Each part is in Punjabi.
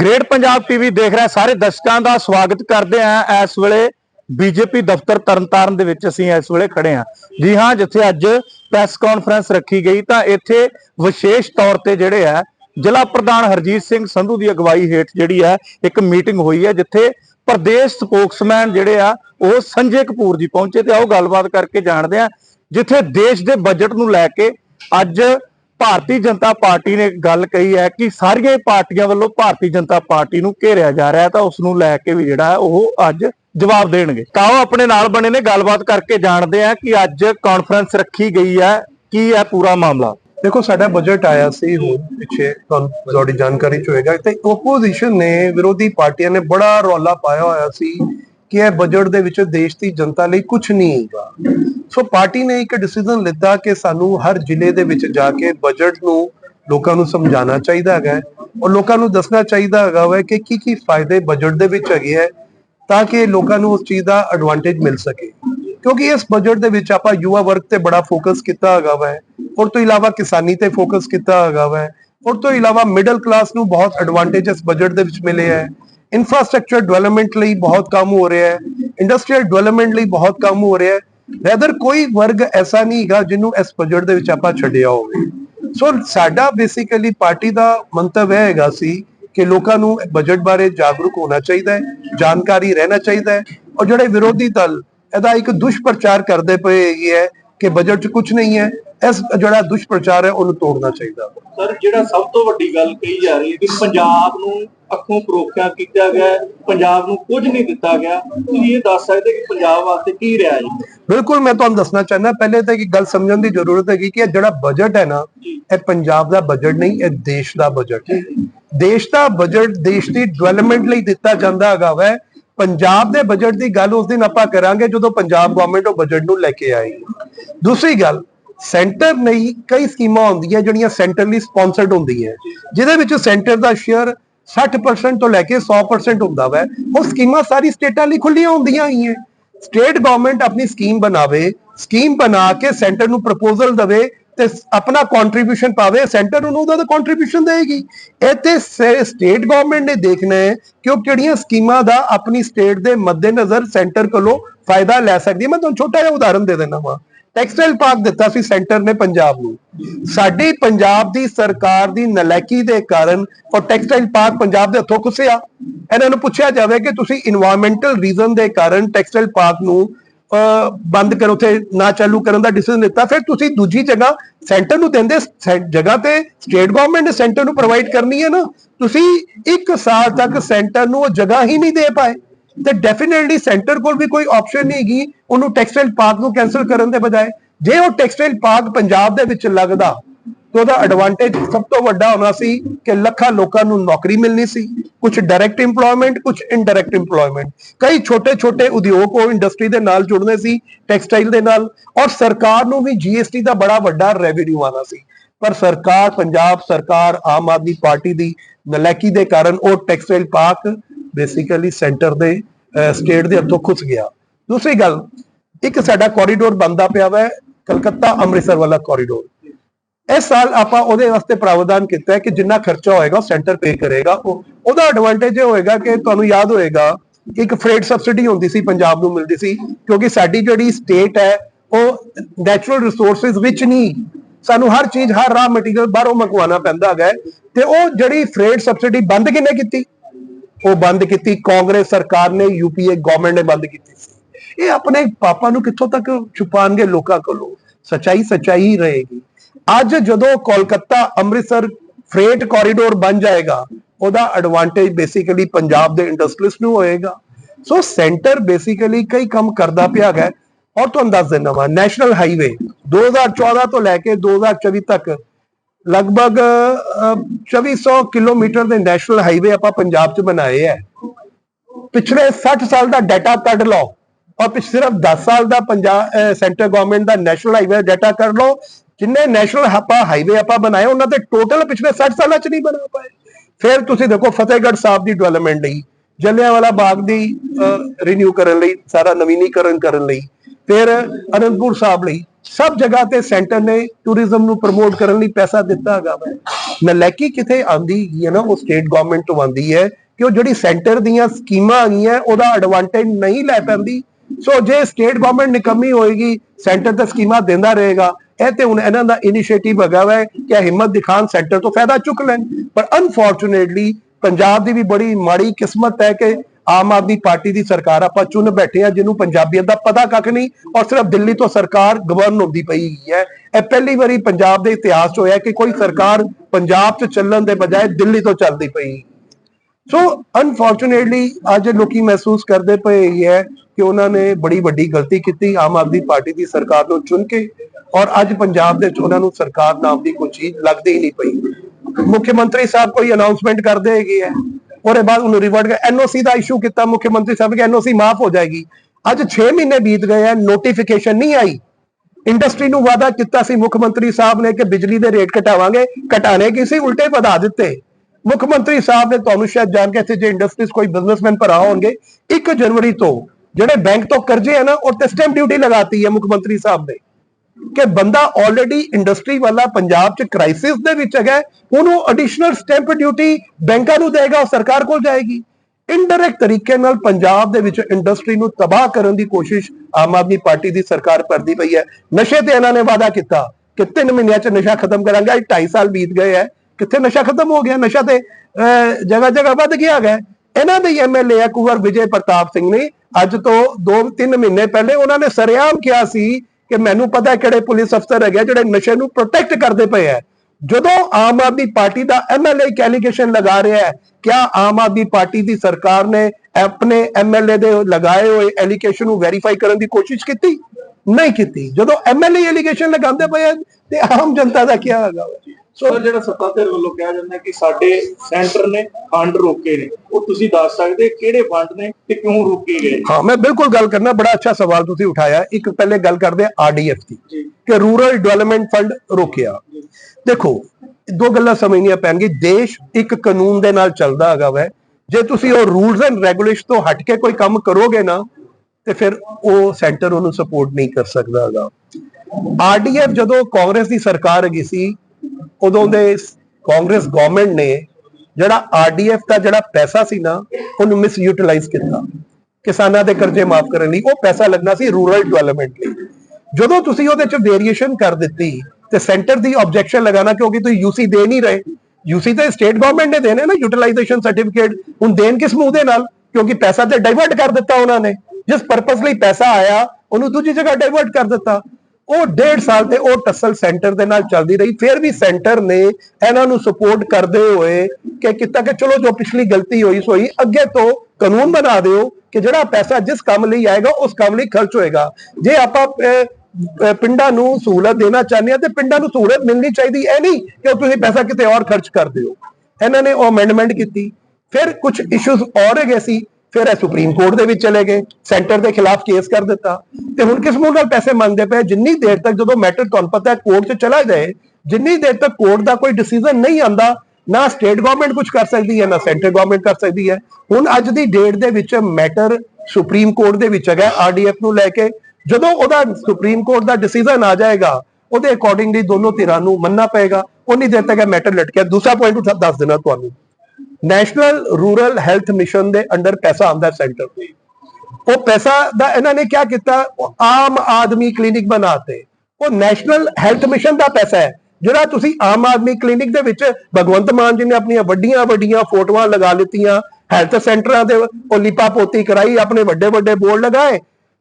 ਗ੍ਰੇਟ ਪੰਜਾਬ ਟੀਵੀ ਦੇਖ ਰਹੇ ਸਾਰੇ ਦਰਸ਼ਕਾਂ ਦਾ ਸਵਾਗਤ ਕਰਦੇ ਆਂ ਇਸ ਵੇਲੇ ਬੀਜੇਪੀ ਦਫ਼ਤਰ ਤਰਨਤਾਰਨ ਦੇ ਵਿੱਚ ਅਸੀਂ ਇਸ ਵੇਲੇ ਖੜੇ ਆਂ ਜੀ ਹਾਂ, ਜਿੱਥੇ ਅੱਜ ਪ੍ਰੈਸ ਕਾਨਫਰੰਸ ਰੱਖੀ ਗਈ ਤਾਂ ਇੱਥੇ ਵਿਸ਼ੇਸ਼ ਤੌਰ ਤੇ ਜਿਹੜੇ ਆ ਜ਼ਿਲ੍ਹਾ ਪ੍ਰਧਾਨ ਹਰਜੀਤ ਸਿੰਘ ਸੰਧੂ ਦੀ ਅਗਵਾਈ ਹੇਠ ਜਿਹੜੀ ਹੈ, ਇੱਕ ਮੀਟਿੰਗ ਹੋਈ ਹੈ, ਜਿੱਥੇ ਪ੍ਰਦੇਸ਼ ਸਪੋਕਸਮੈਨ ਜਿਹੜੇ ਆ, ਉਹ ਸੰਜੇ ਕਪੂਰ ਜੀ ਪਹੁੰਚੇ ਤੇ ਆਓ ਗੱਲਬਾਤ ਕਰਕੇ ਜਾਣਦੇ ਆ ਜਿੱਥੇ ਦੇਸ਼ ਦੇ ਬਜਟ ਨੂੰ ਲੈ ਕੇ ਅੱਜ ਭਾਰਤੀ ਜਨਤਾ ਪਾਰਟੀ ਨੇ ਗੱਲ ਕਹੀ ਹੈ ਕਿ ਸਾਰੀਆਂ ਪਾਰਟੀਆਂ ਵੱਲੋਂ ਭਾਰਤੀ ਜਨਤਾ ਪਾਰਟੀ ਨੂੰ ਘੇਰਿਆ ਜਾ ਰਿਹਾ ਹੈ ਤਾਂ ਉਸ ਨੂੰ ਲੈ ਕੇ ਵੀ ਜਿਹੜਾ ਉਹ ਅੱਜ ਜਵਾਬ ਦੇਣਗੇ। ਤਾਂ ਉਹ ਆਪਣੇ ਨਾਲ ਬਣੇ ਨੇ, ਗੱਲਬਾਤ ਕਰਕੇ ਜਾਣਦੇ ਆ ਕਿ ਅੱਜ ਕਾਨਫਰੰਸ ਰੱਖੀ ਗਈ ਹੈ। ਕੀ ਹੈ ਪੂਰਾ ਮਾਮਲਾ? ਦੇਖੋ, ਸਾਡਾ ਬਜਟ ਆਇਆ ਸੀ ਹੁਣ ਪਿੱਛੇ ਤੁਹਾਨੂੰ ਤੁਹਾਡੀ ਜਾਣਕਾਰੀ ਚ ਹੋਏਗਾ। ਤੇ ਓਪੋਜੀਸ਼ਨ ਨੇ, ਵਿਰੋਧੀ ਪਾਰਟੀਆਂ ਨੇ ਬੜਾ ਰੌਲਾ ਪਾਇਆ ਹੋਇਆ ਸੀ ਕਿ ਇਹ ਬਜਟ ਦੇ ਵਿੱਚ ਦੇਸ਼ ਦੀ ਜਨਤਾ ਲਈ ਕੁਝ ਨਹੀਂ ਹੈਗਾ ਸੋ ਪਾਰਟੀ ਨੇ ਇੱਕ ਡਿਸੀਜਨ ਲਿੱਤਾ ਕਿ ਸਾਨੂੰ ਹਰ ਜ਼ਿਲ੍ਹੇ ਦੇ ਵਿੱਚ ਜਾ ਕੇ ਬਜਟ ਨੂੰ ਲੋਕਾਂ ਨੂੰ ਸਮਝਾਉਣਾ ਚਾਹੀਦਾ ਹੈਗਾ ਔਰ ਲੋਕਾਂ ਨੂੰ ਦੱਸਣਾ ਚਾਹੀਦਾ ਹੈਗਾ ਵਾ ਕਿ ਕੀ ਕੀ ਫਾਇਦੇ ਬਜਟ ਦੇ ਵਿੱਚ ਹੈਗੇ ਹੈ ਤਾਂ ਕਿ ਲੋਕਾਂ ਨੂੰ ਉਸ ਚੀਜ਼ ਦਾ ਐਡਵਾਂਟੇਜ ਮਿਲ ਸਕੇ। ਕਿਉਂਕਿ ਇਸ ਬਜਟ ਦੇ ਵਿੱਚ ਆਪਾਂ ਯੁਵਾ ਵਰਗ ਤੇ ਬੜਾ ਫੋਕਸ ਕੀਤਾ ਹੈਗਾ ਵਾ ਔਰ ਤੋਂ ਇਲਾਵਾ ਕਿਸਾਨੀ ਤੇ ਫੋਕਸ ਕੀਤਾ ਹੈਗਾ ਵਾ ਔਰ ਤੋਂ ਇਲਾਵਾ ਮਿਡਲ ਕਲਾਸ ਨੂੰ ਬਹੁਤ ਐਡਵਾਂਟੇਜ ਇਸ ਬਜਟ ਦੇ ਵਿੱਚ ਮਿਲੇ ਹੈ। ਇਨਫਰਾਸਟ੍ਰਕਚਰ ਡਿਵੈਲਪਮੈਂਟ ਲਈ ਬਹੁਤ ਕੰਮ ਹੋ ਰਿਹਾ ਹੈ। ਇੰਡਸਟਰੀਅਲ ਡਿਵੈਲਪਮੈਂਟ ਲਈ ਬਹੁਤ ਕੰਮ ਹੋ ਰਿਹਾ ਹੈ। ਵੈਦਰ ਕੋਈ ਵਰਗ ਐਸਾ ਨਹੀਂ ਹੈਗਾ ਜਿਹਨੂੰ ਇਸ ਬਜਟ ਦੇ ਵਿੱਚ ਆਪਾਂ ਛੱਡਿਆ ਹੋਵੇ। ਸੋ ਸਾਡਾ ਬੇਸਿਕਲੀ ਪਾਰਟੀ ਦਾ ਮੰਤਵ ਇਹ ਹੈਗਾ ਸੀ ਕਿ ਲੋਕਾਂ ਨੂੰ ਬਜਟ ਬਾਰੇ ਜਾਗਰੂਕ ਹੋਣਾ ਚਾਹੀਦਾ ਹੈ, ਜਾਣਕਾਰੀ ਰਹਿਣਾ ਚਾਹੀਦਾ ਹੈ ਔਰ ਜਿਹੜੇ ਵਿਰੋਧੀ ਦਲ ਇਹਦਾ ਇੱਕ ਦੁਸ਼ਪ੍ਰਚਾਰ ਕਰਦੇ ਪਏ ਹੈਗੇ ਹੈ ਕਿ ਬਜਟ 'ਚ ਕੁਝ ਨਹੀਂ ਹੈ, ਇਸ ਜਿਹੜਾ ਦੁਸ਼ਪ੍ਰਚਾਰ ਹੈ ਉਹਨੂੰ ਤੋੜਨਾ ਚਾਹੀਦਾ। ਸਰ ਜਿਹੜਾ ਸਭ ਤੋਂ ਵੱਡੀ ਗੱਲ ਕਹੀ ਜਾ ਰਹੀ ਹੈ ਕਿ ਪੰਜਾਬ ਨੂੰ ਅੱਖੋਂ ਪਰੋਖਿਆ ਕੀਤਾ ਗਿਆ ਹੈ, ਪੰਜਾਬ ਨੂੰ ਕੁਝ ਨਹੀਂ ਦਿੱਤਾ ਗਿਆ। ਤੁਸੀਂ ਇਹ ਦੱਸ ਸਕਦੇ ਕਿ ਪੰਜਾਬ ਵਾਸਤੇ ਕੀ ਰਿਹਾ ਜੀ? ਬਿਲਕੁਲ ਮੈਂ ਤੁਹਾਨੂੰ ਦੱਸਣਾ ਚਾਹੁੰਦਾ ਪਹਿਲੇ ਤਾਂ ਇੱਕ ਗੱਲ ਸਮਝਣ ਦੀ ਜ਼ਰੂਰਤ ਹੈਗੀ ਕਿ ਇਹ ਜਿਹੜਾ ਬਜਟ ਹੈ ਨਾ ਇਹ ਪੰਜਾਬ ਦਾ ਬਜਟ ਨਹੀਂ ਇਹ ਦੇਸ਼ ਦਾ ਬਜਟ ਹੈ। ਦੇਸ਼ ਦਾ ਬਜਟ ਦੇਸ਼ ਦੀ ਡਿਵੈਲਪਮੈਂਟ ਲਈ ਦਿੱਤਾ ਜਾਂਦਾ ਹੈਗਾ ਵੈ। ਪੰਜਾਬ ਦੇ ਬਜਟ ਦੀ ਗੱਲ ਉਸ ਦਿਨ ਆਪਾਂ ਕਰਾਂਗੇ ਜਦੋਂ ਪੰਜਾਬ ਗਵਰਨਮੈਂਟ ਉਹ ਬਜਟ ਨੂੰ ਲੈ ਕੇ ਆਏਗੀ। ਦੂਸਰੀ ਗੱਲ ਸੈਂਟਰ ਨਹੀਂ ਕਈ ਸਕੀਮਾਂ ਹੁੰਦੀਆਂ ਜਿਹੜੀਆਂ ਸੈਂਟਰਲੀ ਸਪਾਂਸਰਡ ਹੁੰਦੀਆਂ। ਜਿਹਦੇ ਵਿੱਚ ਸੈਂਟਰ ਦਾ ਸ਼ੇਅਰ 60% ਤੋਂ ਲੈ ਕੇ 100% ਹੁੰਦਾ ਵੈ। ਉਹ ਸਕੀਮਾਂ ਸਾਰੀ ਸਟੇਟਾਂ ਲਈ ਖੁੱਲੀਆਂ ਹੁੰਦੀਆਂ ਹੀ ਹੈ ਸਟੇਟ ਗਵਰਨਮੈਂਟ ਆਪਣੀ ਸਕੀਮ ਬਣਾਵੇ ਸਕੀਮ ਬਣਾ ਕੇ ਸੈਂਟਰ ਨੂੰ ਪ੍ਰਪੋਜ਼ਲ ਦੇਵੇ ਤੇ ਆਪਣਾ ਕੰਟਰੀਬਿਊਸ਼ਨ ਪਾਵੇ ਸੈਂਟਰ ਨੂੰ ਉਹਦਾ ਕੰਟਰੀਬਿਊਸ਼ਨ ਦੇਗੀ ਇੱਥੇ ਸਟੇਟ ਗਵਰਨਮੈਂਟ ਨੇ ਦੇਖਣਾ ਹੈ ਕਿ ਉਹ ਕਿਹੜੀਆਂ ਸਕੀਮਾਂ ਦਾ ਆਪਣੀ ਸਟੇਟ ਦੇ ਮੱਦੇਨਜ਼ਰ ਸੈਂਟਰ ਕੋਲੋਂ ਫਾਇਦਾ ਲੈ ਸਕਦੀ ਹੈ। ਮੈਂ ਤੁਹਾਨੂੰ ਛੋਟਾ ਜਿਹਾ ਉਦਾਹਰਨ ਦੇ ਦਿੰਦਾ ਹਾਂ ਟੈਕਸਟਾਈਲ ਪਾਰਕ ਦਿੱਤਾ ਸੀ ਸੈਂਟਰ ਨੇ ਪੰਜਾਬ ਨੂੰ। ਸਾਡੀ ਪੰਜਾਬ ਦੀ ਸਰਕਾਰ ਦੀ ਨਲਾਇਕੀ ਦੇ ਕਾਰਨ ਉਹ ਟੈਕਸਟਾਈਲ ਪਾਰਕ ਪੰਜਾਬ ਦੇ ਹੱਥੋਂ ਖੁੱਸਿਆ ਇਹਨਾਂ ਨੂੰ ਪੁੱਛਿਆ ਜਾਵੇ ਕਿ ਤੁਸੀਂ এনवायरमेंटल ਰੀਜ਼ਨ ਦੇ ਕਾਰਨ ਟੈਕਸਟਾਈਲ ਪਾਰਕ ਨੂੰ ਬੰਦ ਕਰ ਉਥੇ ਨਾ ਚਾਲੂ ਕਰਨ ਦਾ ਡਿਸੀਜਨ ਦਿੱਤਾ, ਫਿਰ ਤੁਸੀਂ ਦੂਜੀ ਜਗ੍ਹਾ ਸੈਂਟਰ ਨੂੰ ਦਿੰਦੇ ਜਗ੍ਹਾ ਤੇ ਸਟੇਟ ਗਵਰਨਮੈਂਟ ਨੇ ਸੈਂਟਰ ਨੂੰ ਪ੍ਰੋਵਾਈਡ ਕਰਨੀ ਹੈ ਨਾ। ਤੁਸੀਂ ਇੱਕ ਸਾਲ ਤੱਕ ਸੈਂਟਰ ਨੂੰ ਉਹ ਜਗ੍ਹਾ ਹੀ ਨਹੀਂ ਦੇ ਪਾਏ। ਤੇ ਡੈਫੀਨਿਟਲੀ ਸੈਂਟਰ ਕੋਲ ਵੀ ਕੋਈ ਆਪਸ਼ਨ ਨਹੀਂ ਹੈਗੀ, ਉਹਨੂੰ ਟੈਕਸਟਾਈਲ ਪਾਰਕ ਨੂੰ ਕੈਨਸਲ ਕਰਨ ਦੇ ਬਜਾਏ, ਜੇ ਉਹ ਟੈਕਸਟਾਈਲ ਪਾਰਕ ਪੰਜਾਬ ਦੇ ਵਿੱਚ ਲੱਗਦਾ, ਤੇ ਉਹਦਾ ਐਡਵਾਂਟੇਜ ਸਭ ਤੋਂ ਵੱਡਾ ਹੋਣਾ ਸੀ ਕਿ ਲੱਖਾਂ ਲੋਕਾਂ ਨੂੰ ਨੌਕਰੀ ਮਿਲਣੀ ਸੀ ਕੁਝ ਡਾਇਰੈਕਟ EMPLOYMENT ਕੁਝ ਇਨਡਾਇਰੈਕਟ EMPLOYMENT ਕਈ ਛੋਟੇ-ਛੋਟੇ ਉਦਯੋਗ ਉਹ ਇੰਡਸਟਰੀ ਦੇ ਨਾਲ ਜੁੜਨੇ ਸੀ ਟੈਕਸਟਾਈਲ ਦੇ ਨਾਲ, ਔਰ ਸਰਕਾਰ ਨੂੰ ਵੀ GST ਦਾ ਬੜਾ ਵੱਡਾ ਰੈਵਨਿਊ ਆਣਾ ਸੀ। ਪਰ ਸਰਕਾਰ, ਪੰਜਾਬ ਸਰਕਾਰ, ਆਮ ਆਦਮੀ ਪਾਰਟੀ ਦੀ ਨਲਾਇਕੀ ਦੇ ਕਾਰਨ ਉਹ ਟੈਕਸਟਾਈਲ ਪਾਰਕ ਬੇਸਿਕਲੀ ਸੈਂਟਰ ਦੇ ਸਟੇਟ ਦੇ ਹੱਥੋਂ ਖੁੱਸ ਗਿਆ। ਦੂਸਰੀ ਗੱਲ ਇੱਕ ਸਾਡਾ ਕੋਰੀਡੋਰ ਬੰਦਾ ਪਿਆ ਵਾ ਕਲਕੱਤਾ ਅੰਮ੍ਰਿਤਸਰ ਵਾਲਾ ਕੋਰੀਡੋਰ ਇਸ ਸਾਲ ਆਪਾਂ ਉਹਦੇ ਵਾਸਤੇ ਪ੍ਰਾਵਧਾਨ ਕੀਤਾ ਹੈ ਕਿ ਜਿੰਨਾ ਖਰਚਾ ਹੋਏਗਾ ਸੈਂਟਰ ਪੇ ਕਰੇਗਾ। ਉਹ ਉਹਦਾ ਐਡਵਾਂਟੇਜ ਇਹ ਹੋਏਗਾ ਕਿ ਤੁਹਾਨੂੰ ਯਾਦ ਹੋਏਗਾ ਇੱਕ ਫਰੇਟ ਸਬਸਿਡੀ ਹੁੰਦੀ ਸੀ ਪੰਜਾਬ ਨੂੰ ਮਿਲਦੀ ਸੀ ਕਿਉਂਕਿ ਸਾਡੀ ਜਿਹੜੀ ਸਟੇਟ ਹੈ ਉਹ ਨੈਚੁਰਲ ਰਿਸੋਰਸਸ ਵਿੱਚ ਨਹੀਂ। ਸਾਨੂੰ ਹਰ ਚੀਜ਼ ਹਰ ਰਾ ਮਟੀਰੀਅਲ ਬਾਹਰੋਂ ਮੰਗਵਾਉਣਾ ਪੈਂਦਾ ਹੈਗਾ। ਹੈ, ਤੇ ਉਹ ਜਿਹੜੀ ਫਰੇਟ ਸਬਸਿਡੀ ਬੰਦ ਕਿਨੇ ਕੀਤੀ? ਉਹ ਬੰਦ ਕੀਤੀ, ਕਾਂਗਰਸ ਸਰਕਾਰ ਨੇ ਯੂਪੀਏ ਗਵਰਨਮੈਂਟ ਨੇ ਬੰਦ ਕੀਤੀ ਸੀ। ਇਹ ਆਪਣੇ ਪਾਪਾ ਨੂੰ ਕਿੱਥੋਂ ਤੱਕ ਛੁਪਾਣਗੇ ਲੋਕਾਂ ਕੋਲੋਂ? ਸਚਾਈ ਸਚਾਈ ਰਹੇਗੀ। ਅੱਜ ਜਦੋਂ ਕੋਲਕਾਤਾ, ਅੰਮ੍ਰਿਤਸਰ ਫਰੇਟ ਕੋਰੀਡੋਰ ਬਣ ਜਾਏਗਾ, ਉਹਦਾ ਐਡਵਾਂਟੇਜ ਬੇਸਿਕਲੀ ਪੰਜਾਬ ਦੇ ਇੰਡਸਟਰੀਜ਼ ਨੂੰ ਹੋਏਗਾ। ਸੋ ਸੈਂਟਰ ਬੇਸਿਕਲੀ ਕਈ ਕੰਮ ਕਰਦਾ ਪਿਆ ਹੈ ਔਰ ਤੁਹਾਨੂੰ ਦੱਸ ਦਿੰਦਾ ਵਾਂ ਨੈਸ਼ਨਲ ਹਾਈਵੇ 2014 ਤੋਂ ਲੈ ਕੇ 2024 ਤੱਕ ਲਗਭਗ ਅਹ, 2400 ਕਿਲੋਮੀਟਰ ਦੇ ਨੈਸ਼ਨਲ ਹਾਈਵੇ ਆਪਾਂ ਪੰਜਾਬ 'ਚ ਬਣਾਏ ਹੈ ਪਿਛਲੇ 60 ਸਾਲ ਦਾ ਡਾਟਾ ਕੱਢ ਲਓ ਔਰ ਸਿਰਫ 10 ਸਾਲ ਦਾ ਪੰਜਾਬ ਸੈਂਟਰ ਗਵਰਨਮੈਂਟ ਦਾ ਨੈਸ਼ਨਲ ਹਾਈਵੇ ਡਾਟਾ ਕੱਢ ਲਓ। ਜਿੰਨੇ ਨੈਸ਼ਨਲ ਆਪਾਂ ਹਾਈਵੇ ਆਪਾਂ ਬਣਾਏ ਉਹਨਾਂ 'ਤੇ ਟੋਟਲ ਪਿਛਲੇ 60 ਸਾਲਾਂ 'ਚ ਨਹੀਂ ਬਣਾ ਪਾਏ। ਫਿਰ ਤੁਸੀਂ ਦੇਖੋ ਫਤਿਹਗੜ੍ਹ ਸਾਹਿਬ ਦੀ ਡਿਵੈਲਪਮੈਂਟ ਲਈ ਜਲਿਆਂਵਾਲਾ ਬਾਗ ਦੀ ਰੀਨਿਊ ਕਰਨ ਲਈ ਸਾਰਾ ਨਵੀਨੀਕਰਨ ਕਰਨ ਲਈ ਫਿਰ ਅਨੰਦਪੁਰ ਸਾਹਿਬ ਲਈ ਸਭ ਜਗ੍ਹਾ ਤੇ ਸੈਂਟਰ ਨੇ ਟੂਰਿਜ਼ਮ ਨੂੰ ਪ੍ਰਮੋਟ ਕਰਨ ਲਈ ਪੈਸਾ ਦਿੱਤਾ ਹੈਗਾ ਵਾ। ਨਲੈਕੀ ਕਿਥੇ ਆਂਦੀ ਹੈ ਨਾ, ਉਹ ਸਟੇਟ ਗਵਰਨਮੈਂਟ ਤੋਂ ਆਂਦੀ ਹੈ ਕਿ ਉਹ ਜਿਹੜੀ ਸੈਂਟਰ ਦੀਆਂ ਸਕੀਮਾਂ ਆਈਆਂ ਉਹਦਾ ਐਡਵਾਂਟੇਜ ਨਹੀਂ ਲੈ ਪੈਂਦੀ। ਸੋ ਜੇ ਸਟੇਟ ਗਵਰਨਮੈਂਟ ਨਿਕਮੀ ਹੋਏਗੀ, ਸੈਂਟਰ ਤਾਂ ਸਕੀਮਾਂ ਦਿੰਦਾ ਰਹੇਗਾ, ਇਹ ਤੇ ਹੁਣ ਇਹਨਾਂ ਦਾ ਇਨੀਸ਼ੀਏਟਿਵ ਹੈਗਾ ਵਾ ਕਿ ਹਿੰਮਤ ਦਿਖਾਣ ਸੈਂਟਰ ਤੋਂ ਫਾਇਦਾ ਚੁੱਕ ਲੈਣ। ਪਰ ਅਨਫੋਰਚੂਨੇਟਲੀ ਪੰਜਾਬ ਦੀ ਵੀ ਬੜੀ ਮਾੜੀ ਕਿਸਮਤ ਹੈ ਕਿ ਆਮ ਆਦਮੀ ਪਾਰਟੀ ਦੀ ਸਰਕਾਰ ਆਪਾਂ ਚੁਣ ਬੈਠੇ ਆ ਜਿਹਨੂੰ ਪੰਜਾਬੀਅਤ ਦਾ ਪਤਾ ਕੱਖ ਨਹੀਂ ਔਰ ਸਿਰਫ ਦਿੱਲੀ ਤੋਂ ਸਰਕਾਰ ਗਵਰਨ ਹੁੰਦੀ ਪਈ ਹੈ। ਇਹ ਪਹਿਲੀ ਵਾਰੀ ਪੰਜਾਬ ਦੇ ਇਤਿਹਾਸ 'ਚ ਹੋਇਆ ਕਿ ਕੋਈ ਸਰਕਾਰ ਪੰਜਾਬ 'ਚ ਚੱਲਣ ਦੇ ਬਜਾਏ ਦਿੱਲੀ ਤੋਂ ਚੱਲਦੀ ਪਈ। ਸੋ ਅਨਫੋਰਚੂਨੇਟਲੀ ਅੱਜ ਲੋਕੀ ਮਹਿਸੂਸ ਕਰਦੇ ਪਏ ਹੈ ਕਿ ਉਹਨਾਂ ਨੇ ਬੜੀ ਵੱਡੀ ਗਲਤੀ ਕੀਤੀ, ਆਮ ਆਦਮੀ ਪਾਰਟੀ ਦੀ ਸਰਕਾਰ ਨੂੰ ਚੁਣ ਕੇ ਔਰ ਅੱਜ ਪੰਜਾਬ ਦੇ ਵਿੱਚ ਉਹਨਾਂ ਨੂੰ ਸਰਕਾਰ ਨਾਮ ਦੀ ਕੋਈ ਚੀਜ਼ ਲੱਗਦੀ ਹੀ ਨਹੀਂ ਪਈ। ਮੁੱਖ ਮੰਤਰੀ ਸਾਹਿਬ ਕੋਈ ਅਨਾਉਂਸਮੈਂਟ ਕਰਦੇ ਹੈਗੇ ਹੈ ਉਹਦੇ ਬਾਅਦ ਉਹਨੂੰ ਰਿਵਰਟ ਕਰ ਐਨਓਸੀ ਦਾ ਇਸ਼ੂ ਕੀਤਾ, ਮੁੱਖ ਮੰਤਰੀ ਸਾਹਿਬ ਕਿ ਐਨਓਸੀ ਮਾਫ ਹੋ ਜਾਏਗੀ। ਅੱਜ 6 ਮਹੀਨੇ ਬੀਤ ਗਏ ਹੈ ਨੋਟੀਫਿਕੇਸ਼ਨ ਨਹੀਂ ਆਈ। ਇੰਡਸਟਰੀ ਨੂੰ ਵਾਅਦਾ ਕੀਤਾ ਸੀ ਮੁੱਖ ਮੰਤਰੀ ਸਾਹਿਬ ਨੇ ਕਿ ਬਿਜਲੀ ਦੇ ਰੇਟ ਘਟਾਵਾਂਗੇ, ਘਟਾਣੇ ਕੀ ਸੀ, ਉਲਟੇ ਵਧਾ ਦਿੱਤੇ। ਮੁੱਖ ਮੰਤਰੀ ਸਾਹਿਬ ਨੇ ਤੁਹਾਨੂੰ ਸ਼ਾਇਦ ਜਾਣ ਕੇ ਇੱਥੇ ਜੇ ਇੰਡਸਟਰੀਜ਼ ਕੋਈ ਬਿਜ਼ਨਸਮੈਨ ਭਰਾ ਹੋਣਗੇ 1 ਜਨਵਰੀ ਤੋਂ ਜਿਹੜੇ ਬੈਂਕ ਤੋਂ ਕਰਜ਼ੇ ਆ ਨਾ, ਉਹ ਤੇ ਸਟੈਂਪ ਡਿਊਟੀ ਲਗਾਤੀ ਹੈ ਮੁੱਖ ਮੰਤਰੀ ਸਾਹਿਬ ਨੇ। ਕਿ ਬੰਦਾ ਆਲਰੇਡੀ ਇੰਡਸਟਰੀ ਵਾਲਾ ਪੰਜਾਬ 'ਚ ਕ੍ਰਾਈਸਿਸ ਦੇ ਵਿੱਚ ਹੈਗਾ, ਉਹਨੂੰ ਐਡੀਸ਼ਨਲ ਸਟੈਂਪ ਡਿਊਟੀ ਬੈਂਕਾਂ ਨੂੰ ਦੇਗਾ, ਉਹ ਸਰਕਾਰ ਕੋਲ ਜਾਏਗੀ। ਇਨਡਾਇਰੈਕਟ ਤਰੀਕੇ ਨਾਲ ਪੰਜਾਬ ਦੇ ਵਿੱਚ ਇੰਡਸਟਰੀ ਨੂੰ ਤਬਾਹ ਕਰਨ ਦੀ ਕੋਸ਼ਿਸ਼ ਆਮ ਆਦਮੀ ਪਾਰਟੀ ਦੀ ਸਰਕਾਰ ਕਰਦੀ ਪਈ ਹੈ। ਨਸ਼ੇ ਤੇ ਇਹਨਾਂ ਨੇ ਵਾਅਦਾ ਕੀਤਾ ਕਿ 3 ਮਹੀਨਿਆਂ 'ਚ ਨਸ਼ਾ ਖਤਮ ਕਰਾਂਗੇ ਅੱਜ 2.5 ਸਾਲ ਬੀਤ ਗਏ ਹੈ। ਕਿੱਥੇ ਨਸ਼ਾ ਖਤਮ ਹੋ ਗਿਆ? ਨਸ਼ਾ ਤੇ ਜਗ੍ਹਾ ਜਗ੍ਹਾ ਵੱਧ ਗਿਆ ਹੈ ਇਹਨਾਂ ਦੇ ਹੀ ਐਮਐਲਏ ਆ, ਕੁਵਰ ਵਿਜੇ ਪ੍ਰਤਾਪ ਸਿੰਘ ਨੇ। ਅੱਜ ਤੋਂ 2-3 ਮਹੀਨੇ ਪਹਿਲੇ ਉਹਨਾਂ ਨੇ ਸਰਿਆਮ ਕਿਹਾ ਸੀ ਕਿ ਮੈਨੂੰ ਪਤਾ ਕਿਹੜੇ ਪੁਲਿਸ ਅਫਸਰ ਹੈਗੇ ਆ ਜਿਹੜੇ ਨਸ਼ੇ ਨੂੰ ਪ੍ਰੋਟੈਕਟ ਕਰਦੇ ਪਏ ਆ। ਜਦੋਂ ਆਮ ਆਦਮੀ ਪਾਰਟੀ ਦਾ ਐਮਐਲਏ ਕੈਲੀਗੇਸ਼ਨ ਲਗਾ ਰਿਹਾ ਹੈ ਕਿਆ ਆਮ ਆਦਮੀ ਪਾਰਟੀ ਦੀ ਸਰਕਾਰ ਨੇ ਆਪਣੇ ਐਮਐਲਏ ਦੇ ਲਗਾਏ ਹੋਏ ਐਲੀਗੇਸ਼ਨ ਨੂੰ ਵੈਰੀਫਾਈ ਕਰਨ ਦੀ ਕੋਸ਼ਿਸ਼ ਕੀਤੀ? ਨਹੀਂ ਕੀਤੀ। ਜਦੋਂ ਐਮਐਲਏ ਐਲੀਗੇਸ਼ਨ ਲਗਾਉਂਦੇ ਪਏ ਆ, ਤੇ ਆਮ ਜਨਤਾ ਦਾ ਕੀ ਹੈਗਾ ਸੋ ਜਿਹੜਾ ਸੱਤਾਧਿਰ ਵੱਲੋਂ ਕਿਹਾ ਜਾਂਦਾ ਕਿ ਸਾਡੇ ਸੈਂਟਰ ਨੇ ਫੰਡ ਰੋਕੇ ਨੇ ਉਹ ਤੁਸੀਂ ਦੱਸ ਸਕਦੇ ਕਿਹੜੇ ਫੰਡ ਨੇ ਤੇ ਕਿਉਂ ਰੋਕੇ ਗਏ ਹਾਂ ਮੈਂ ਬਿਲਕੁਲ ਗੱਲ ਕਰਨਾ ਬੜਾ ਅੱਛਾ ਸਵਾਲ ਤੁਸੀਂ ਉਠਾਇਆ। ਇੱਕ ਪਹਿਲੇ ਗੱਲ ਕਰਦੇ ਆ ਆਰਡੀਐਫ ਦੀ ਕਿ ਰੂਰਲ ਡਿਵੈਲਪਮੈਂਟ ਫੰਡ ਰੋਕਿਆ। ਦੇਖੋ ਦੋ ਗੱਲਾਂ ਸਮਝਣੀਆਂ ਪੈਣਗੀਆਂ। ਦੇਸ਼ ਇੱਕ ਕਾਨੂੰਨ ਦੇ ਨਾਲ ਚੱਲਦਾ ਹੈਗਾ ਵੈ। ਜੇ ਤੁਸੀਂ ਉਹ ਰੂਲਸ ਐਂਡ ਰੈਗੂਲੇਸ਼ਨ ਤੋਂ ਹਟ ਕੇ ਕੋਈ ਕੰਮ ਕਰੋਗੇ ਨਾ ਤੇ ਫਿਰ ਉਹ ਸੈਂਟਰ ਉਹਨੂੰ ਸਪੋਰਟ ਨਹੀਂ ਕਰ ਸਕਦਾ ਹੈਗਾ। ਆਰਡੀਐਫ ਜਦੋਂ ਕਾਂਗਰਸ ਦੀ ਸਰਕਾਰ ਹੈਗੀ ਸੀ ਉਦੋਂ ਦੇ ਕਾਂਗਰਸ ਗਵਰਨਮੈਂਟ ਨੇ ਜਿਹੜਾ ਆਰਡੀਐਫ ਦਾ ਜਿਹੜਾ ਪੈਸਾ ਸੀ ਨਾ, ਉਹਨੂੰ ਮਿਸ ਯੂਟਿਲਾਈਜ਼ ਕੀਤਾ। ਕਿਸਾਨਾਂ ਦੇ ਕਰਜ਼ੇ ਮਾਫ ਕਰਨ ਲਈ। ਉਹ ਪੈਸਾ ਲੱਗਣਾ ਸੀ ਰੂਰਲ ਡਿਵੈਲਪਮੈਂਟ ਲਈ। ਜਦੋਂ ਤੁਸੀਂ ਉਹਦੇ ਚ ਵੇਰੀਏਸ਼ਨ ਕਰ ਦਿੱਤੀ ਤੇ ਸੈਂਟਰ ਦੀ ਆਬਜੈਕਸ਼ਨ ਲਗਾਣਾ ਕਿਉਂਕਿ ਤੁਸੀਂ ਯੂਸੀ ਦੇ ਨਹੀਂ ਰਹੇ। ਯੂਸੀ ਤੇ ਸਟੇਟ ਗਵਰਨਮੈਂਟ ਨੇ ਦੇਣੇ ਨਾ ਯੂਟਿਲਾਈਜੇਸ਼ਨ ਸਰਟੀਫਿਕੇਟ ਹੁਣ ਦੇਣ ਕਿਸ ਮੂੰਹ ਦੇ ਨਾਲ? ਕਿਉਂਕਿ ਪੈਸਾ ਤੇ ਡਾਈਵਰਟ ਕਰ ਦਿੱਤਾ ਉਹਨਾਂ ਨੇ। ਜਿਸ ਪਰਪਸ ਲਈ ਪੈਸਾ ਆਇਆ, ਉਹਨੂੰ ਦੂਜੀ ਜਗ੍ਹਾ ਡਾਈਵਰਟ ਕਰ ਦਿੱਤਾ। ਉਹ ਡੇਢ ਸਾਲ ਤੇ ਉਹ ਟਸਲ ਸੈਂਟਰ ਦੇ ਨਾਲ ਚੱਲਦੀ ਰਹੀ। ਫਿਰ ਵੀ ਸੈਂਟਰ ਨੇ ਇਹਨਾਂ ਨੂੰ ਸਪੋਰਟ ਕਰਦੇ ਹੋਏ ਕਿ ਕੀਤਾ ਕਿ ਚਲੋ ਜੋ ਪਿਛਲੀ ਗਲਤੀ ਹੋਈ ਸੋਈ ਅੱਗੇ ਤੋਂ ਕਾਨੂੰਨ ਬਣਾ ਦਿਓ ਕਿ ਜਿਹੜਾ ਪੈਸਾ ਜਿਸ ਕੰਮ ਲਈ ਆਏਗਾ ਉਸ ਕੰਮ ਲਈ ਖਰਚ ਹੋਏਗਾ। ਜੇ ਆਪਾਂ ਪਿੰਡਾਂ ਨੂੰ ਸਹੂਲਤ ਦੇਣਾ ਚਾਹੁੰਦੇ ਆ ਤੇ ਪਿੰਡਾਂ ਨੂੰ ਸਹੂਲਤ ਮਿਲਣੀ ਚਾਹੀਦੀ ਐ ਨਹੀਂ ਕਿ ਉਹ ਤੁਸੀਂ ਪੈਸਾ ਕਿਤੇ ਹੋਰ ਖਰਚ ਕਰ ਦਿਓ। ਇਹਨਾਂ ਨੇ ਉਹ ਅਮੈਂਡਮੈਂਟ ਕੀਤੀ। ਫਿਰ ਕੁਝ ਇਸ਼ੂਜ਼ ਔਰ ਹੈਗੇ ਸੀ। ਫਿਰ ਇਹ ਸੁਪਰੀਮ ਕੋਰਟ ਦੇ ਵਿੱਚ ਚਲੇ ਗਏ ਸੈਂਟਰ ਦੇ ਖਿਲਾਫ ਕੇਸ ਕਰ ਦਿੱਤਾ। ਤੇ ਹੁਣ ਕਿਸ ਮੂੰਹ ਨਾਲ ਪੈਸੇ ਮੰਗਦੇ ਪਏ, ਜਿੰਨੀ ਦੇਰ ਤੱਕ ਜਦੋਂ ਮੈਟਰ ਤੁਹਾਨੂੰ ਪਤਾ ਹੈ ਕੋਰਟ 'ਚ ਚਲਾ ਜਾਏ, ਜਿੰਨੀ ਦੇਰ ਤੱਕ ਕੋਰਟ ਦਾ ਕੋਈ ਡਿਸੀਜਨ ਨਹੀਂ ਆਂਦਾ ਨਾ ਸਟੇਟ ਗਵਰਨਮੈਂਟ ਕੁਝ ਕਰ ਸਕਦੀ ਹੈ, ਨਾ ਸੈਂਟਰ ਗਵਰਨਮੈਂਟ ਕਰ ਸਕਦੀ ਹੈ। ਹੁਣ ਅੱਜ ਦੀ ਡੇਟ ਦੇ ਵਿੱਚ ਮੈਟਰ ਸੁਪਰੀਮ ਕੋਰਟ ਦੇ ਵਿੱਚ ਹੈਗਾ ਆਰਡੀਐਫ ਨੂੰ ਲੈ ਕੇ। ਜਦੋਂ ਉਹਦਾ ਸੁਪਰੀਮ ਕੋਰਟ ਦਾ ਡਿਸੀਜਨ ਆ ਜਾਏਗਾ, ਉਹਦੇ ਅਕੋਰਡਿੰਗਲੀ ਦੋਨੋਂ ਧਿਰਾਂ ਨੂੰ ਮੰਨਣਾ ਪਏਗਾ। ਉਨੀ ਦੇਰ ਤੱਕ ਇਹ ਮੈਟਰ ਲਟਕਿਆ। ਦੂਸਰਾ ਪੁਆਇੰਟ ਦੱਸ ਦੇਣਾ ਤੁਹਾਨੂੰ। ਨੈਸ਼ਨਲ ਰੂਰਲ ਹੈਲਥ ਮਿਸ਼ਨ ਦੇ ਅੰਡਰ ਪੈਸਾ ਆਉਂਦਾ ਸੈਂਟਰ ਉਹ ਪੈਸਾ ਦਾ ਇਹਨਾਂ ਨੇ ਕੀ ਕੀਤਾ? ਉਹ ਆਮ ਆਦਮੀ ਕਲੀਨਿਕ ਬਣਾਤੇ। ਉਹ ਨੈਸ਼ਨਲ ਹੈਲਥ ਮਿਸ਼ਨ ਦਾ ਪੈਸਾ ਹੈ, ਜਿਹੜਾ ਤੁਸੀਂ ਆਮ ਆਦਮੀ ਕਲੀਨਿਕ ਦੇ ਵਿੱਚ ਭਗਵੰਤ ਮਾਨ ਜੀ ਨੇ ਆਪਣੀਆਂ ਵੱਡੀਆਂ ਵੱਡੀਆਂ ਫੋਟੋਆਂ ਲਗਾ ਲਿੱਤੀਆਂ ਹੈਲਥ ਸੈਂਟਰਾਂ ਦੇ ਉਹ ਲਿਪਾ ਪੋਤੀ ਕਰਾਈ, ਆਪਣੇ ਵੱਡੇ ਵੱਡੇ ਬੋਰਡ ਲਗਾਏ।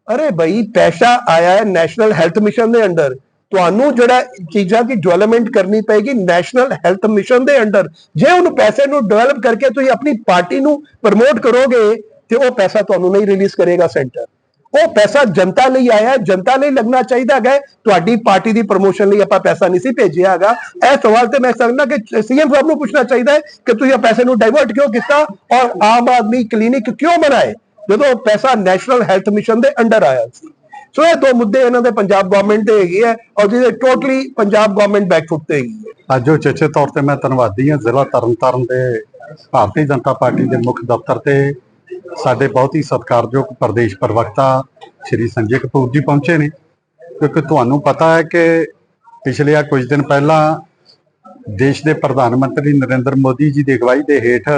ਅਰੇ ਭਾਈ ਪੈਸਾ ਆਇਆ ਹੈ ਨੈਸ਼ਨਲ ਹੈਲਥ ਮਿਸ਼ਨ ਦੇ ਅੰਡਰ ਤੁਹਾਨੂੰ ਜਿਹੜਾ ਚੀਜ਼ਾਂ ਦੀ ਡਿਵੈਲਪਮੈਂਟ ਕਰਨੀ ਪਏਗੀ ਨੈਸ਼ਨਲ ਹੈਲਥ ਮਿਸ਼ਨ ਦੇ ਅੰਡਰ। ਜੇ ਉਹਨੂੰ ਪੈਸੇ ਨੂੰ ਡਿਵੈਲਪ ਕਰਕੇ ਤੁਸੀਂ ਆਪਣੀ ਪਾਰਟੀ ਨੂੰ ਪ੍ਰਮੋਟ ਕਰੋਗੇ, ਤੇ ਉਹ ਪੈਸਾ ਤੁਹਾਨੂੰ ਨਹੀਂ ਰਿਲੀਜ਼ ਕਰੇਗਾ ਸੈਂਟਰ ਉਹ ਪੈਸਾ ਜਨਤਾ ਲਈ ਆਇਆ, ਜਨਤਾ ਲਈ ਲੱਗਣਾ ਚਾਹੀਦਾ ਹੈਗਾ। ਹੈ। ਤੁਹਾਡੀ ਪਾਰਟੀ ਦੀ ਪ੍ਰਮੋਸ਼ਨ ਲਈ ਆਪਾਂ ਪੈਸਾ ਨਹੀਂ ਸੀ ਭੇਜਿਆ ਹੈਗਾ। ਇਹ ਸਵਾਲ ਤੇ ਮੈਂ ਸਮਝਦਾ ਕਿ ਸੀਐਮ ਸਾਹਿਬ ਨੂੰ ਪੁੱਛਣਾ ਚਾਹੀਦਾ ਹੈ ਕਿ ਤੁਸੀਂ ਇਹ ਪੈਸੇ ਨੂੰ ਡਾਈਵਰਟ ਕਿਉਂ ਕੀਤਾ ਔਰ ਆਮ ਆਦਮੀ ਕਲੀਨਿਕ ਕਿਉਂ ਬਣਾਏ? ਜਦੋਂ ਪੈਸਾ ਨੈਸ਼ਨਲ ਹੈਲਥ ਮਿਸ਼ਨ ਦੇ ਅੰਡਰ ਆਇਆ ਸੀ। ਸੋ ਇਹ ਦੋ ਮੁੱਦੇ ਇਹਨਾਂ ਦੇ ਪੰਜਾਬ ਗਵਰਨਮੈਂਟ ਦੇ ਹੈਗੇ ਆ ਔਰ ਜਿਹਦੇ ਟੋਟਲੀ ਪੰਜਾਬ ਗਵਰਨਮੈਂਟ ਬੈਕਫੁੱਟ ਤੇ ਹੈਗੀ ਹੈ ਅੱਜ ਉਹ ਚੇਚੇ ਤੌਰ ਤੇ ਮੈਂ ਧੰਨਵਾਦੀ ਹਾਂ। ਜ਼ਿਲ੍ਹਾ ਤਰਨਤਾਰਨ ਦੇ ਭਾਰਤੀ ਜਨਤਾ ਪਾਰਟੀ ਦੇ ਮੁੱਖ ਦਫ਼ਤਰ ਤੇ ਸਾਡੇ ਬਹੁਤ ਹੀ ਸਤਿਕਾਰਯੋਗ ਪ੍ਰਦੇਸ਼ ਪ੍ਰਵਕਤਾ ਸ਼੍ਰੀ ਸੰਜੇ ਕਪੂਰ ਜੀ ਪਹੁੰਚੇ ਨੇ। ਕਿਉਂਕਿ ਤੁਹਾਨੂੰ ਪਤਾ ਹੈ ਕਿ ਪਿਛਲੇ ਆ ਕੁਝ ਦਿਨ ਪਹਿਲਾਂ ਦੇਸ਼ ਦੇ ਪ੍ਰਧਾਨ ਮੰਤਰੀ ਨਰਿੰਦਰ ਮੋਦੀ ਜੀ ਦੀ ਅਗਵਾਈ ਦੇ ਹੇਠ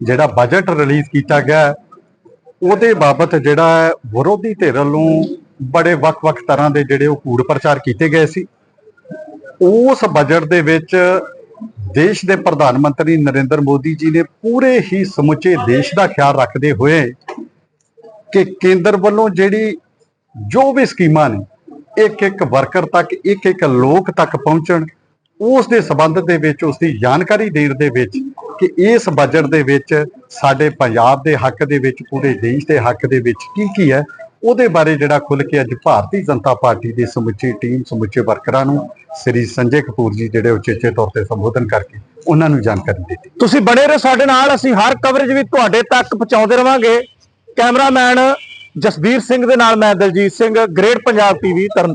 ਜਿਹੜਾ ਬਜਟ ਰਿਲੀਜ਼ ਕੀਤਾ ਗਿਆ, ਉਹਦੇ ਬਾਬਤ ਜਿਹੜਾ ਵਿਰੋਧੀ ਧਿਰ ਵੱਲੋਂ ਬੜੇ ਵੱਖ-ਵੱਖ ਤਰ੍ਹਾਂ ਦੇ ਜਿਹੜੇ ਉਹ ਕੂੜ ਪ੍ਰਚਾਰ ਕੀਤੇ ਗਏ ਸੀ। ਉਸ ਬਜਟ ਦੇ ਵਿੱਚ ਦੇਸ਼ ਦੇ ਪ੍ਰਧਾਨ ਮੰਤਰੀ ਨਰਿੰਦਰ ਮੋਦੀ ਜੀ ਨੇ ਪੂਰੇ ਹੀ ਸਮੁੱਚੇ ਦੇਸ਼ ਦਾ ਖਿਆਲ ਰੱਖਦੇ ਹੋਏ ਕਿ ਕੇਂਦਰ ਵੱਲੋਂ ਜਿਹੜੀ ਜੋ ਵੀ ਸਕੀਮਾਂ ਨੇ ਇੱਕ ਇੱਕ ਵਰਕਰ ਤੱਕ ਇੱਕ ਇੱਕ ਲੋਕ ਤੱਕ ਪਹੁੰਚਣ, ਉਸ ਦੇ ਸਬੰਧ ਦੇ ਵਿੱਚ, ਉਸ ਦੀ ਜਾਣਕਾਰੀ ਦੇਣ ਦੇ ਵਿੱਚ ਕਿ ਇਸ ਬਜਟ ਦੇ ਵਿੱਚ ਸਾਡੇ ਪੰਜਾਬ ਦੇ ਹੱਕ ਦੇ ਵਿੱਚ, ਪੂਰੇ ਦੇਸ਼ ਦੇ ਹੱਕ ਦੇ ਵਿੱਚ ਕੀ ਕੀ ਹੈ ਉਹਦੇ ਬਾਰੇ ਜਿਹੜਾ ਖੁੱਲ ਕੇ ਅੱਜ ਭਾਰਤੀ ਜਨਤਾ ਪਾਰਟੀ ਦੀ ਸਮੁੱਚੀ ਟੀਮ, ਸਮੁੱਚੇ ਵਰਕਰਾਂ ਨੂੰ ਸ੍ਰੀ ਸੰਜੇ ਕਪੂਰ ਜੀ ਜਿਹੜੇ ਉਚੇਚੇ ਤੌਰ ਤੇ ਸੰਬੋਧਨ ਕਰਕੇ ਉਹਨਾਂ ਨੂੰ ਜਾਣਕਾਰੀ ਦਿੱਤੀ। ਤੁਸੀਂ ਬਣੇ ਰਹੋ ਸਾਡੇ ਨਾਲ, ਅਸੀਂ ਹਰ ਕਵਰੇਜ ਵੀ ਤੁਹਾਡੇ ਤੱਕ ਪਹੁੰਚਾਉਂਦੇ ਰਵਾਂਗੇ। ਕੈਮਰਾਮੈਨ ਜਸਬੀਰ ਸਿੰਘ ਦੇ ਨਾਲ ਮੈਂ ਦਲਜੀਤ ਸਿੰਘ ਗ੍ਰੇਟ ਪੰਜਾਬ ਟੀਵੀ ਤਰਨਤਾਰਨ।